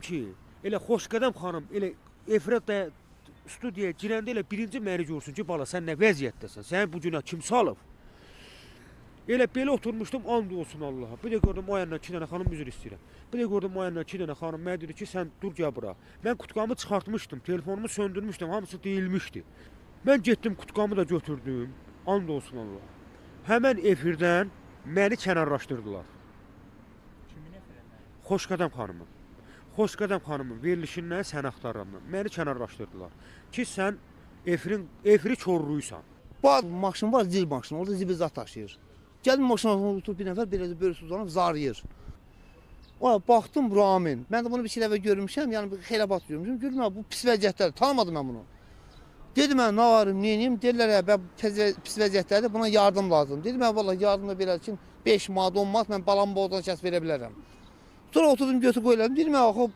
ki, elə Xoşqədəm xanım elə efirdə studiyaya girəndə elə birinci məni görsün ki, bala sən nə vəziyyətdəsən? Səni bu günə kim salıb? Elə belə oturmuşdum, and olsun Allaha. Bir də gördüm yandan iki dənə xanım üzr istəyirəm. Bir də gördüm yandan iki dənə xanım mənə dedi ki, sən dur gəl bura. Mən qutqamı çıxartmışdım, telefonumu söndürmüşdüm, hamısı deyilmişdi. Mən getdim qutqamı da götürdüm, and olsun Allaha. Həmən efirdən məni kənarlaşdırdılar. Kimin efirində? Xoşqədəm xanımın. Xoşqədəm xanımın verilişindən sən axtarandan məni kənarlaşdırdılar ki, sən efirin efiri korluysan. Bu ad- maşın var, zil maşını, orada zibil zat daşıyır. Gəldim maşına oturub bir nəfər belə böyrüsü uzanıb zarıyır. O baxdım Ramin. Mən də bunu bir şeylə görmüşəm, yəni bir xeylabat görmüşəm. Gördüm ha, bu pis vəziyyətlər, tanımadım mən bunu. Dedim mən nə varım, nə edeyim? Dedilər ya, bə pis vəz- pis vəziyyətlərdə buna yardım lazım. Dedim mən vallahi yardım da belə üçün 5 manat, 10 manat mən balamı boğdan kəs verə bilərəm. Sonra oturdum götü koyulan dilime akıp